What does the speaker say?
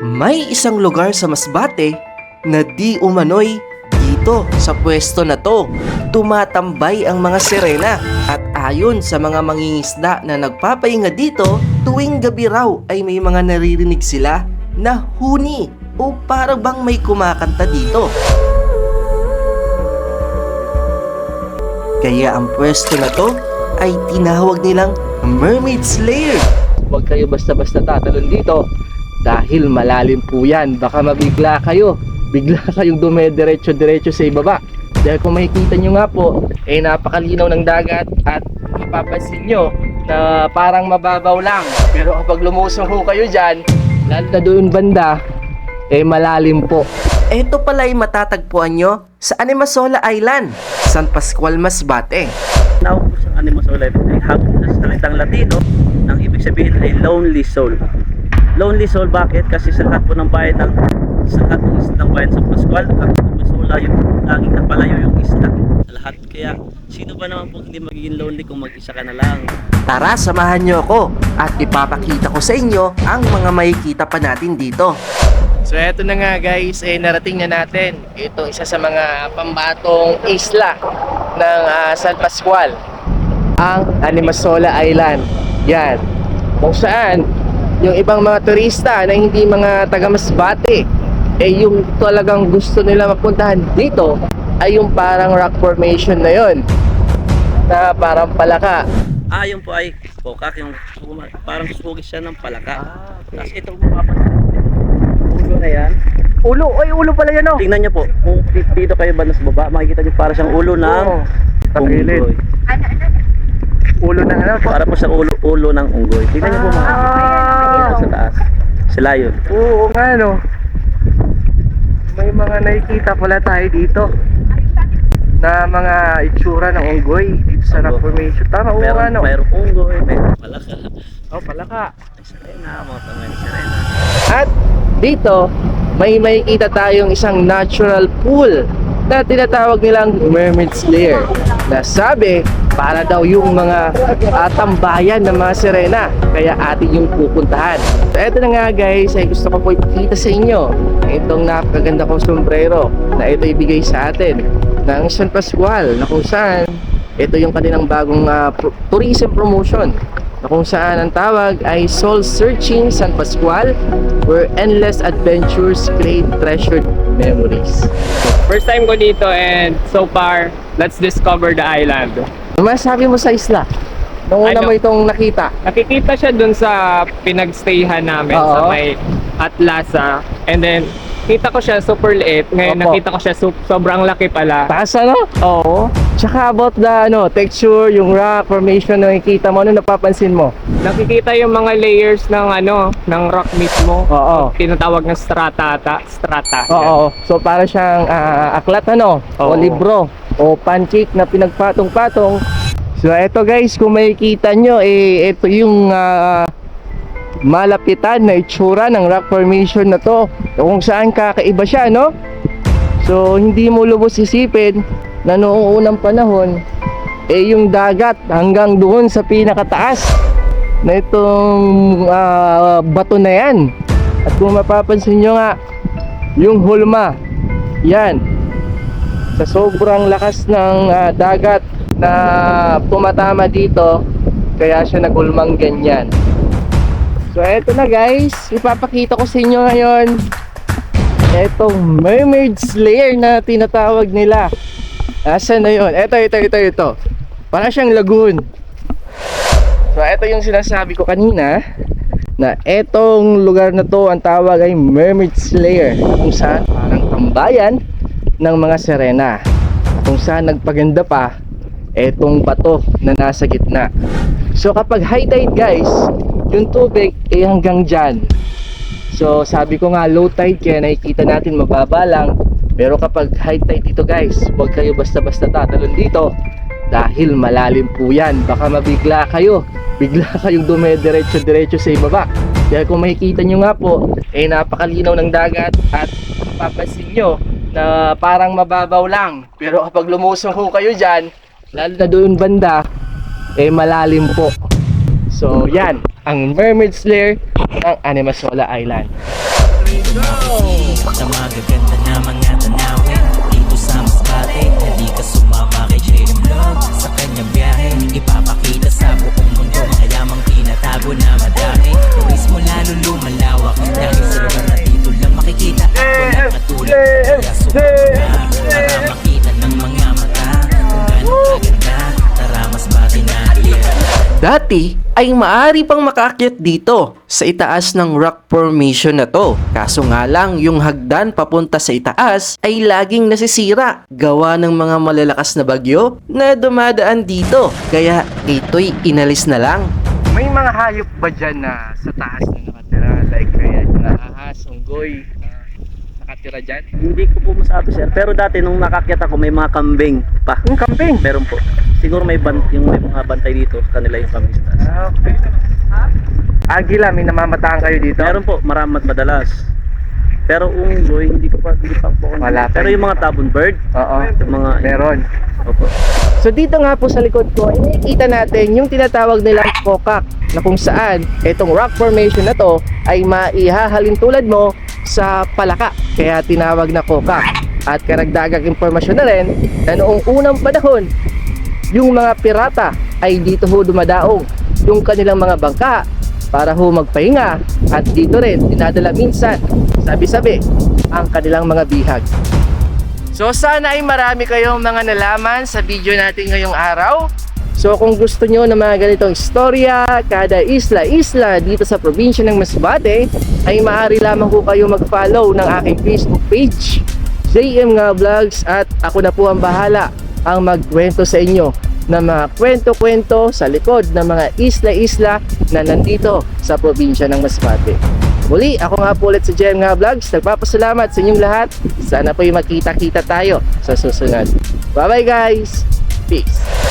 May isang lugar sa Masbate na di umano'y dito sa pwesto na to. Tumatambay ang mga sirena at ayon sa mga mangingisda na nagpapahinga dito, tuwing gabi raw ay may mga naririnig sila na huni o para bang may kumakanta dito. Kaya ang pwesto na to ay tinawag nilang Mermaid Slayer. Huwag kayo basta-basta tatalon dito dahil malalim po yan. Baka mabigla kayo. Bigla kayong dumediretso-diretso sa ibaba. Dahil kung makikita nyo nga po, eh napakalinaw ng dagat at mapapansin nyo na parang mababaw lang. Pero kapag lumusong ho kayo dyan, lalo na doon banda, eh malalim po. Ito pala ay matatagpuan nyo sa Animasola Island, San Pascual, Masbate. Tawag po sa sa ulit ay habang sa salitang Latino, ang ibig sabihin ay lonely soul. Lonely soul bakit? Kasi sa lahat po ng bayan ng sa lahat ng isla ng bayan sa Pascual, ang Masola yung laging napalayo yung isla. Sa lahat. Kaya sino ba naman po hindi magiging lonely kung mag-isa ka na lang? Tara, samahan nyo ako at ipapakita ko sa inyo ang mga makikita pa natin dito. So eto na nga guys, eh narating na natin itong isa sa mga pambatong isla ng ah, San Pascual, ang Animasola Island. Yan. Kung saan yung ibang mga turista na hindi mga taga Masbate, eh yung talagang gusto nila mapuntahan dito ay yung parang rock formation na yon na parang palaka. Ah, yun po ay pokak yung parang sugis siya ng palaka. Tapos itong mapapansin ulo na yan. Ulo, oy ulo pala yan oh. Tingnan niyo po, kung dito kayo ba sa baba, makikita niyo para siyang ulo ng Oo, tagilid. Ulo ng ano? Para po sa ulo, ulo ng unggoy. Tingnan niyo po mga Ah, sa taas. Sila yun. oo nga no. May mga nakikita pala tayo dito na mga itsura ng unggoy dito sa rock formation. Tama, oo nga no. merong unggoy, merong palaka. Oh, palaka. May sirena, mga pamay sirena. At dito, may makikita tayong isang natural pool na tinatawag nilang Mermaid's Lair na sabi para daw yung mga ah, tambayan ng mga sirena. Kaya atin yung pupuntahan. So eto na nga guys ay gusto ko po ipakita sa inyo itong napakaganda kong sombrero na ito ibigay sa atin ng San Pascual na kung saan ito yung kanilang bagong pro- tourism promotion na kung saan ang tawag ay Soul Searching San Pascual where endless adventures create treasured memories. First time ko dito and so far, let's discover the island. Ano masasabi mo sa isla? Nung una Ano? mo itong nakita. Nakikita siya dun sa pinagstayhan namin sa Oo. may Atlasa. And then, kita ko siya super liit. Ngayon, Opo. nakita ko siya sup- sobrang laki pala. Taas ano? Oo. Tsaka about the ano, texture, yung rock formation na nakikita mo, ano napapansin mo? Nakikita yung mga layers ng ano, ng rock mismo. Oo. Tinatawag na strata ata. Strata. Oo. So para siyang ah, aklat ano, o Oo. libro, o pancake na pinagpatong-patong. So eto guys, kung makikita nyo, eh, ito yung ah, malapitan na itsura ng rock formation na to. Kung saan kakaiba siya, no? So hindi mo lubos isipin na noong unang panahon, eh yung dagat hanggang doon sa pinakataas na itong ah, bato na yan. At kung mapapansin nyo nga, yung hulma, yan, sa sobrang lakas ng ah, dagat na tumatama dito, kaya siya nagulmang ganyan. So eto na guys, ipapakita ko sa inyo ngayon etong mermaid slayer na tinatawag nila. Asan na yun? Eto, ito, ito, ito. Para siyang lagoon. So eto yung sinasabi ko kanina na etong lugar na to ang tawag ay Mermaid Slayer kung saan parang tambayan ng mga sirena kung saan nagpaganda pa etong bato na nasa gitna so kapag high tide guys yung tubig ay hanggang dyan so sabi ko nga low tide kaya nakikita natin mababa lang pero kapag high tide dito guys huwag kayo basta-basta tatalon dito. Dahil malalim po yan. Baka mabigla kayo. Bigla kayong dumediretso-diretso sa ibaba. Dahil kung makikita nyo nga po eh napakalinaw ng dagat at mapapansin nyo na parang mababaw lang. Pero kapag lumusong ho kayo dyan lalo na doon banda eh malalim po. So yan. Ang Mermaid Slayer ng Animasola Island. Sa magaganda na mga Dati ay maaari pang makaakyat dito sa itaas ng rock formation na to. Kaso nga lang yung hagdan papunta sa itaas ay laging nasisira gawa ng mga malalakas na bagyo na dumadaan dito. Kaya ito'y inalis na lang. May mga hayop ba dyan na sa taas na nakatira? Like kaya mga ahas, unggoy, na nakatira dyan? Hindi ko po masabi sir, pero dati nung nakakyat ako may mga kambing pa. Yung camping. Meron po. Siguro may ban yung may mga bantay dito, kanila yung kambistas. Ah, okay. Agila, may namamataan kayo dito? Meron po, maramat madalas. Pero unggoy, hindi ko pa, hindi pa po. Wala pa Pero yung mga tabon bird, Oo. yung mga, Meron. opo. So dito nga po sa likod ko, nakikita natin yung tinatawag nilang kokak na kung saan itong rock formation na to ay maihahalin tulad mo sa palaka. Kaya tinawag na kokak. At karagdagang impormasyon na rin na noong unang panahon, yung mga pirata ay dito ho dumadaong yung kanilang mga bangka para ho magpahinga at dito rin dinadala minsan sabi-sabi ang kanilang mga bihag. So sana ay marami kayong mga nalaman sa video natin ngayong araw. So kung gusto nyo ng mga ganitong istorya, kada isla-isla dito sa probinsya ng Masbate, ay maaari lamang po kayo mag-follow ng aking Facebook page, JM nga Vlogs at ako na po ang bahala ang magkwento sa inyo ng mga kwento-kwento sa likod ng mga isla-isla na nandito sa probinsya ng Masbate. Muli, ako nga po ulit sa JM nga Vlogs. Nagpapasalamat sa inyong lahat. Sana po yung makita-kita tayo sa susunod. Bye-bye guys! Peace!